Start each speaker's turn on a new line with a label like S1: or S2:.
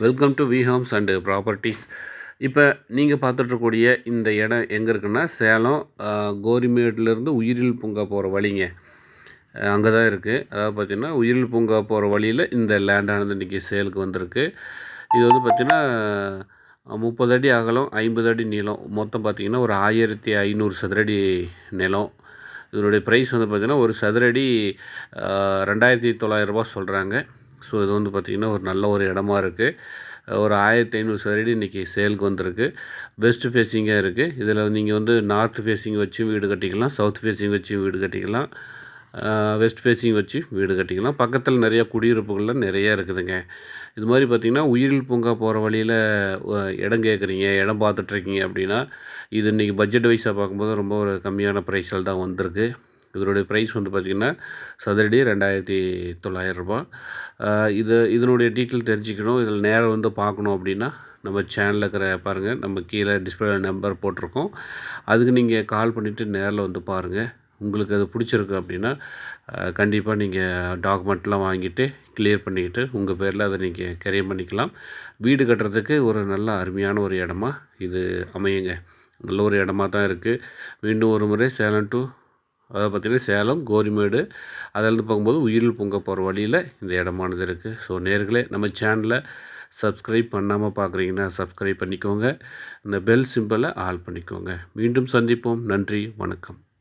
S1: Welcome to V homes and properties இப்போ நீங்கள் பார்த்துட்ருக்கூடிய இந்த இடம் எங்கே இருக்குன்னா சேலம் கோரிமேட்லேருந்து உயிரில் பூங்கா போகிற வழிங்க. அங்கே தான் இருக்குது அதாவது பார்த்திங்கன்னா உயிரில் பூங்கா போகிற வழியில் இந்த லேண்டானது இன்றைக்கி சேலுக்கு வந்திருக்கு. இது வந்து பார்த்திங்கன்னா முப்பது அடி அகலம் ஐம்பது அடி நீளம். மொத்தம் பார்த்திங்கன்னா ஒரு ஆயிரத்தி ஐநூறு சதுரடி நிலம். இதனுடைய ப்ரைஸ் வந்து பார்த்திங்கன்னா ஒரு சதுரடி ரெண்டாயிரத்தி தொள்ளாயிரரூபா சொல்கிறாங்க ஸோ இது வந்து பார்த்திங்கன்னா ஒரு நல்ல ஒரு இடமா இருக்குது ஒரு ஆயிரத்தி ஐநூறு சதுரடி இன்றைக்கி சேலுக்கு வந்திருக்கு. வெஸ்ட் ஃபேஸிங்காக இருக்குது இதில் நீங்கள் வந்து நார்த் ஃபேஸிங் வச்சு வீடு கட்டிக்கலாம். சவுத் ஃபேஸிங் வச்சு வீடு கட்டிக்கலாம். வெஸ்ட் ஃபேஸிங் வச்சு வீடு கட்டிக்கலாம். பக்கத்தில் நிறையா குடியிருப்புகள்லாம் நிறையா இருக்குதுங்க. இது மாதிரி பார்த்திங்கன்னா உயிரில் பூங்கா போகிற வழியில் இடம் கேட்குறீங்க இடம் பார்த்துட்ருக்கீங்க அப்படின்னா இது இன்றைக்கி பட்ஜெட் வைஸாக பார்க்கும்போது ரொம்ப ஒரு கம்மியான ப்ரைஸில் தான் வந்திருக்கு. இதனுடைய ப்ரைஸ் வந்து பார்த்திங்கன்னா சதுரடி ரெண்டாயிரத்தி தொள்ளாயிரரூபா இது இதனுடைய டீட்டெயில் தெரிஞ்சுக்கணும். இதில் நேரம் வந்து பார்க்கணும் அப்படின்னா நம்ம சேனலில் இருக்கிற பாருங்கள் நம்ம கீழே டிஸ்பிளே நம்பர் போட்டிருக்கோம். அதுக்கு நீங்கள் கால் பண்ணிவிட்டு நேரில் வந்து பாருங்கள் உங்களுக்கு அது பிடிச்சிருக்கு அப்படின்னா கண்டிப்பாக நீங்கள் டாக்குமெண்ட்லாம் வாங்கிட்டு கிளியர் பண்ணிக்கிட்டு உங்கள் பேரில் அதை நீங்கள் கெரியர் பண்ணிக்கலாம். வீடு கட்டுறதுக்கு ஒரு நல்ல அருமையான ஒரு இடமா இது அமையுங்க. நல்ல ஒரு இடமா தான் இருக்குது மீண்டும் ஒரு முறை சேலம் டு அதாவது பார்த்திங்கன்னா சேலம் கோரிமேடு அதிலிருந்து பார்க்கும்போது உயிரில் பொங்க போகிற வழியில் இந்த இடமானது இருக்குது ஸோ நேர்களே நம்ம சேனலை சப்ஸ்கிரைப் பண்ணாமல் பார்க்குறீங்கன்னா சப்ஸ்கிரைப் பண்ணிக்கோங்க. இந்த பெல் சிம்பிளை ஆல் பண்ணிக்கோங்க. மீண்டும் சந்திப்போம். நன்றி வணக்கம்.